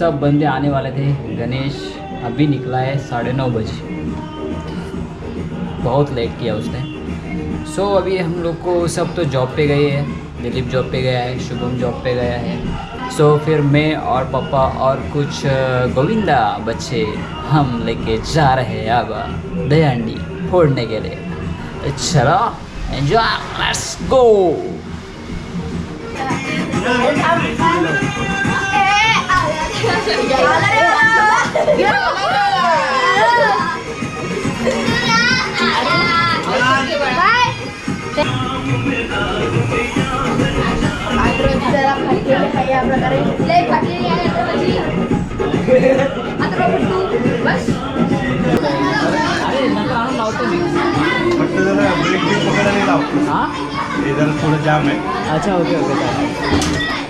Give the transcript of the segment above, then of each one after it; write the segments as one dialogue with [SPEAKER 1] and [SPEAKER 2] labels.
[SPEAKER 1] सब बंदे आने वाले थे गणेश अभी निकला है साढ़े नौ बजे बहुत लेट किया उसने सो so, अभी हम लोग को सब तो जॉब पे गए हैं दिलीप जॉब पे गया है शुभम जॉब पे गया है सो so, फिर मैं और पापा और कुछ गोविंदा बच्चे हम लेके जा रहे हैं अब दयांडी फोड़ने के लिए तो चलो एंजॉय लेट्स गो
[SPEAKER 2] जरा थोडं जाम आहे
[SPEAKER 1] अच्छा ओके ओके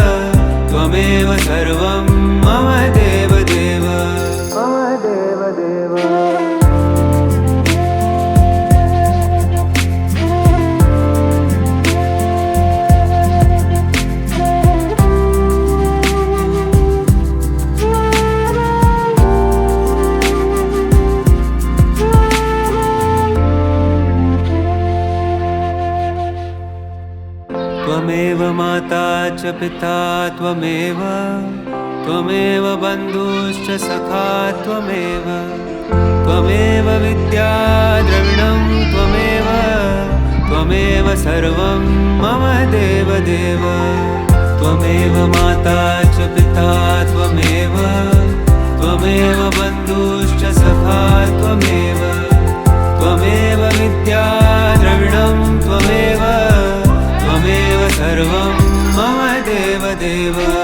[SPEAKER 3] त्वमेव सर्वं मम देव त्वमेव त्वमेव बन्धुश्च सखा त्वमेव त्वमेव विद्या द्रविणं त्वमेव त्वमेव सर्वं मम देव देव त्वमेव माता च पिता त्वमेव त्वमेव बन्धुश्च सखा त्वमेव
[SPEAKER 1] river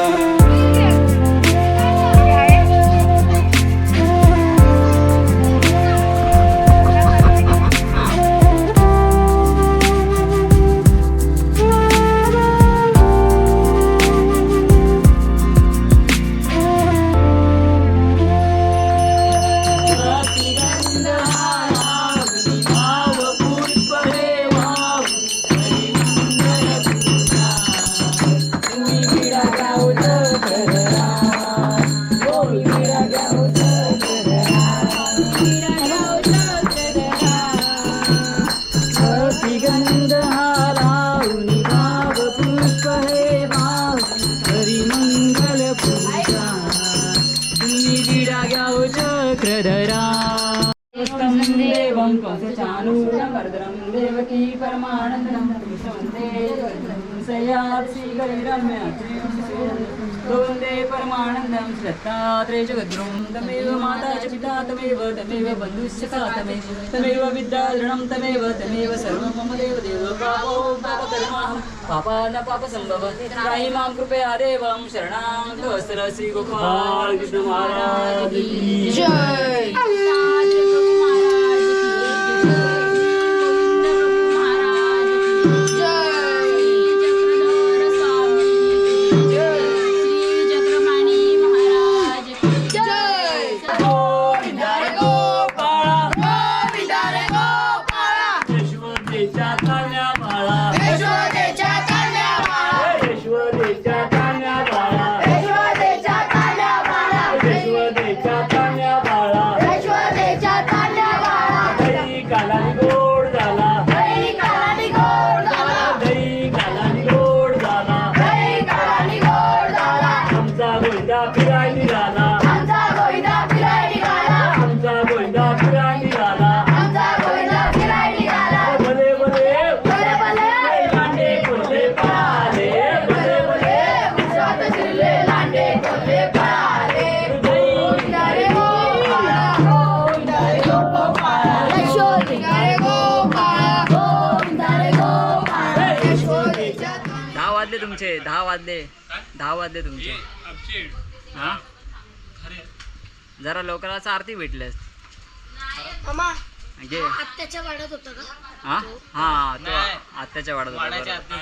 [SPEAKER 1] श्रद्धात्रे जगद्रुं तमेव माता च पिता तमेव तमेव बन्धुश्च सा तमेव तमेव विद्याधरणं तमेव तमेव सर्वं मम देव देव पापो पापकर्माहं पापान पापसम्भव त्राहि मां कृपया देवं शरणां तवस्त्र श्रीगोपाल कृष्ण महाराज की
[SPEAKER 4] जय
[SPEAKER 1] वाद्य तुमचे. जरा लवकर असं आरती भेटली असती घे.
[SPEAKER 4] आत्याच्या वाड्यात होता का?
[SPEAKER 1] हा? हा तो आत्याच्या वाड्यात होता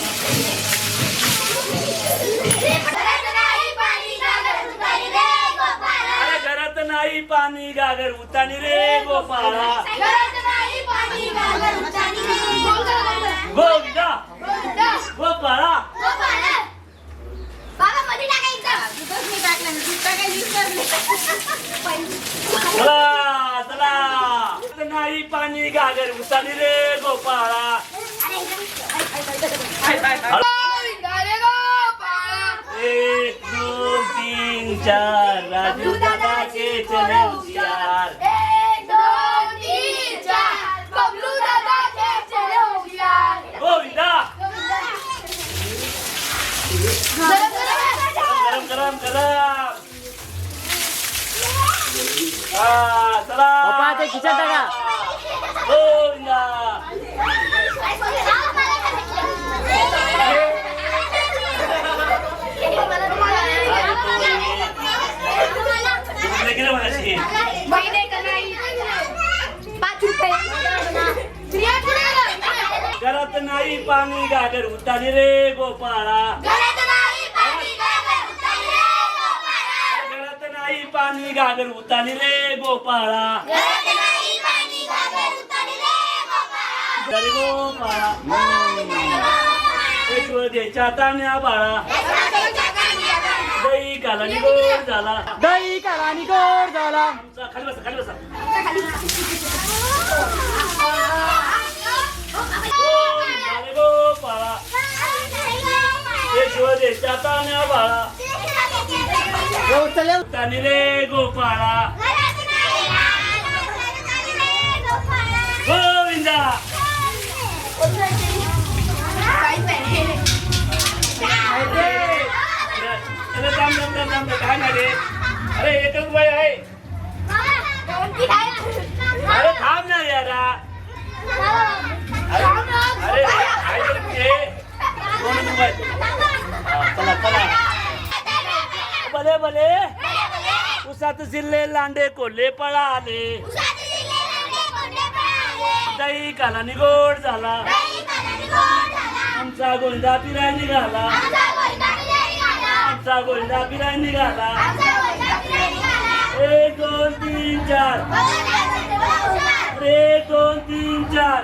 [SPEAKER 4] नाही पाणी
[SPEAKER 2] गागर उतानी रे गोपाळा
[SPEAKER 4] घरात नाही पाणी गाजर. उतारी रे गोपाळा.
[SPEAKER 2] गोविंदा
[SPEAKER 4] गोविंदा.
[SPEAKER 2] गोपाळा
[SPEAKER 4] गोपाळा. बाबा मध्ये टाकायचं दुधच नाही टाकलं मी. दूध टाकायचं विसरले.
[SPEAKER 2] चला चला घरात नाही पाणी गागर उतानी रे गोपाळा
[SPEAKER 4] गोविंदा रे गोपाळा.
[SPEAKER 2] एक दोन तीन चार राजू दादा के चले होशियार
[SPEAKER 4] एक, दोन, तीन, चार. बबलू दादा के चले होशियार.
[SPEAKER 2] गोविंदा
[SPEAKER 4] गरम,
[SPEAKER 2] गरम गरम गरम हा चला
[SPEAKER 1] पप्पा, ते खिशात टाका.
[SPEAKER 2] गोविंदा नाही पाणी गागर उतानी रे गोपाळा.
[SPEAKER 4] घरात नाही पाणी गागर
[SPEAKER 2] उतानी रे गोपाळा.
[SPEAKER 4] गोपाळा.
[SPEAKER 2] तान्या बाळा. दही झाला.
[SPEAKER 1] दही झाला.
[SPEAKER 2] आमचा खाली बसा खाली बसा. गोविंदा रे गोपाळा यशोदेच्या तान्या बाळा तानी रे गोपाळा गोविंदा अरे थांब थांब थांब थांब काय नाही रे अरे एकच वय आहे अरे थांब ना यारा अरे चला चला. भले भले. उसात जिल्हे लांडे कोल्हे पळाले. दही काला निगोड झाला. आमचा गोंदा फिराय निघाला. आमचा गोंदा फिराय निघाला. एक दोन तीन चार. एक दोन तीन चार.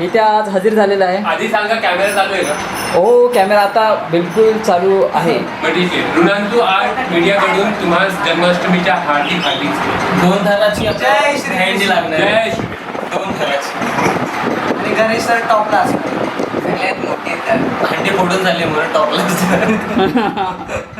[SPEAKER 1] इथे आज हजर झालेला आहे.
[SPEAKER 5] आधी सांगा कॅमेरा चालू आहे का?
[SPEAKER 1] हो कॅमेरा आता बिलकुल चालू आहे.
[SPEAKER 5] मग ठीक आहे. ऋणांतू आर्ट मीडियाकडून तुम्हाला जन्माष्टमीच्या हार्दिक हार्दिक
[SPEAKER 6] दोन थराची हँडी लागणार
[SPEAKER 5] जय श्री
[SPEAKER 6] दोन थराची. आणि गणेश सर टॉपला सगळ्यात मोठी हंडी फोडून झाले म्हणून टॉपला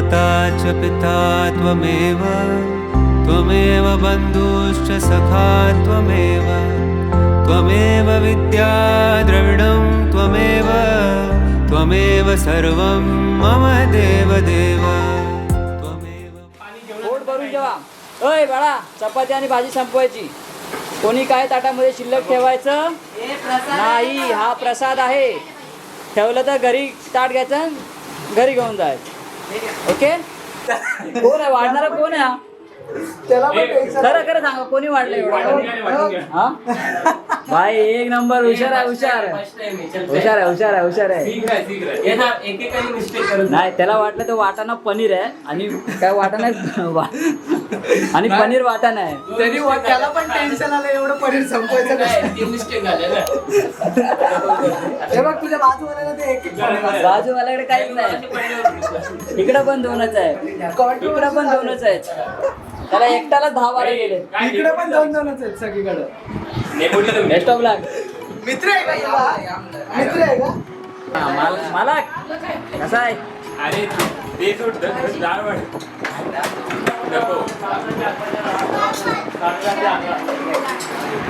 [SPEAKER 3] माता च पिता त्वमेव त्वमेव बन्धुश्च सखा त्वमेव त्वमेव विद्या द्रविणं त्वमेव त्वमेव सर्वं मम देव देव त्वमेव
[SPEAKER 1] पोट भरून जेवा अय बाळा चपाती आणि भाजी संपवायची. कोणी काय ताटामध्ये शिल्लक ठेवायचं? नाही हा प्रसाद आहे. ठेवलं तर घरी ताट घ्यायचं घरी घेऊन जायचं. ओके? कोण आहे? वाढणारा कोण आहे? हा? खरं खरं सांगा कोणी वाढलं एवढं? हा. भाई एक नंबर हुशार आहे हुशार आहे. हुशार आहे हुशार आहे हुशार आहे.
[SPEAKER 6] एकेकाने मिस्टेक करत
[SPEAKER 1] नाही त्याला वाटलं तो वाटाणा पनीर आहे आणि काय वाटाणा आणि पनीर वाटाणा आहे.
[SPEAKER 7] तरी त्याला पण टेन्शन आलं एवढं पनीर संपवायचं हे बघ तुझ्या बाजूवाल्याला ते एक एक पनीर असतं.
[SPEAKER 1] बाजू माझ्याकडे काहीच नाही इकडे पण दोनच आहे इकडे पण दोनच आहेत. त्याला एकट्याला दहा बारा गेले.
[SPEAKER 7] इकडे पण दोन दोनच आहेत सगळीकडे.
[SPEAKER 1] बेस्ट ऑफ लक
[SPEAKER 7] मित्र आहे का? मित्र आहे का?
[SPEAKER 1] मला कसा आहे?
[SPEAKER 5] अरे ते सोड डाळ वाढ नको.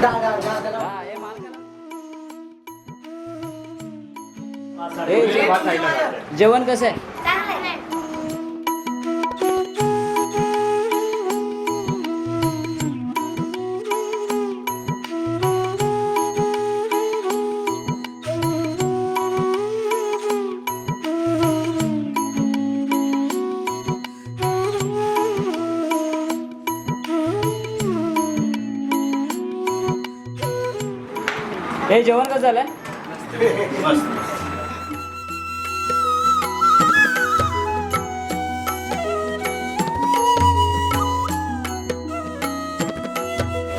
[SPEAKER 7] दा- दा- दा- दा-
[SPEAKER 1] हा, हे मालकाला- हे जे- जेवण कसं आहे? हे जेवण कसं झालंय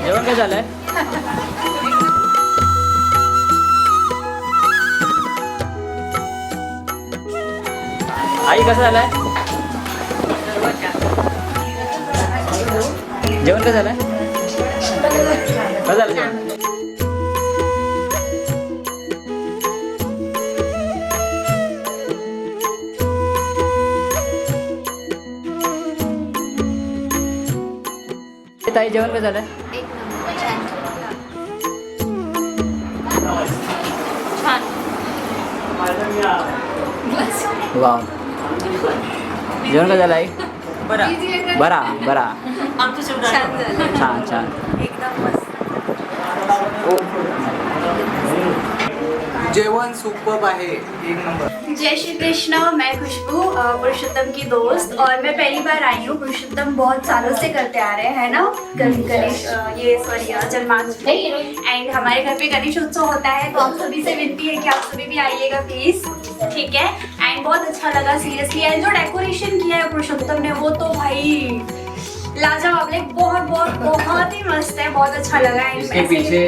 [SPEAKER 1] जेवण काय झालंय? आई कसं झालंय? जेवण काय झालंय? कसं झालं जेवण? ताई जेवण
[SPEAKER 4] छान.
[SPEAKER 1] वा जेवण काय झालं आई? बरा. बरा बरा.
[SPEAKER 4] छान झालं.
[SPEAKER 1] छान छान.
[SPEAKER 4] एकदम मस्त.
[SPEAKER 7] जेवण सुपर आहे एक नंबर.
[SPEAKER 8] जय श्री कृष्ण मैं खुशबू पुरुषोत्तम की दोस्त। और मैं पहली बार आई हूँ पुरुषोत्तम बहुत सालों से करते आ रहे हैं ना? गणेश ये सॉरी जन्माष्टमी। एंड हमारे घर पे गणेश उत्सव होता है तो आप सभी से विनती है कि आप सभी भी आइएगा प्लीज़ ठीक है? एंड बहुत अच्छा लगा सीरियसली एंड जो डेकोरेशन किया है पुरुषोत्तम ने वो तो भाई लाजवाब लाइक बहुत बहुत बहुत ही मस्त है बहुत अच्छा लगा।
[SPEAKER 1] इसके पीछे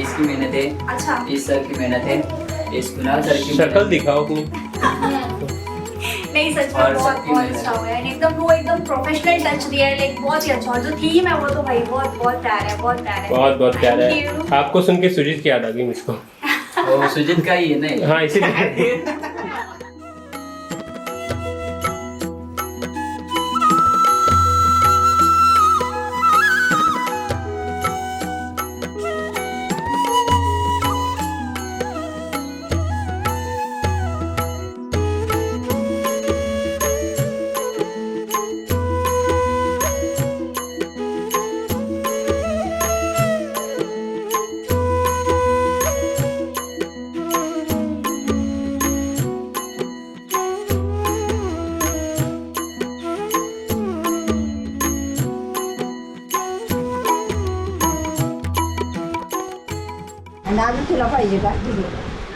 [SPEAKER 1] इसकी मेहनत है
[SPEAKER 8] अच्छा।
[SPEAKER 1] इस सर की मेहनत है। इस कुणाल सर की
[SPEAKER 5] शक्ल दिखाओ अपनी
[SPEAKER 8] नहीं सच में बहुत बहुत अच्छा हुआ है। एकदम वो एकदम प्रोफेशनल टच दिया है लाइक बहुत ही अच्छा। और जो थीम है वो तो भाई बहुत बहुत प्यारा है बहुत प्यारा है।
[SPEAKER 5] बहुत बहुत प्यारा है। आपको सुन के सुजीत की याद आ गई मुझको।
[SPEAKER 1] सुजीत का ही है नहीं?
[SPEAKER 5] हाँ इसीलिए।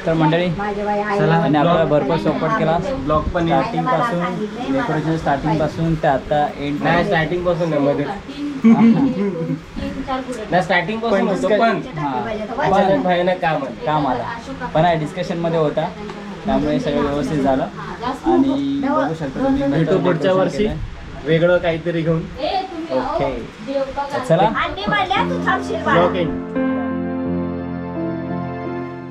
[SPEAKER 1] तर मंडळी आणि आपल्याला भरपूर सपोर्ट केला. ब्लॉग पण स्टार्टिंगपासून डेकोरेशन स्टार्टिंगपासून ते आता एंड
[SPEAKER 5] नाही स्टार्टिंगपासून मध्ये. नाही स्टार्टिंगपासून होतो पण भाईनं काम आहे.
[SPEAKER 1] काम आला. पण आहे डिस्कशनमध्ये होता. त्यामुळे सगळं व्यवस्थित झालं. आणि बघू शकता
[SPEAKER 5] भेटू पुढच्या वर्षी. वेगळं काहीतरी घेऊन.
[SPEAKER 1] ओके चला.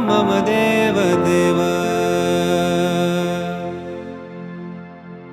[SPEAKER 3] देव देव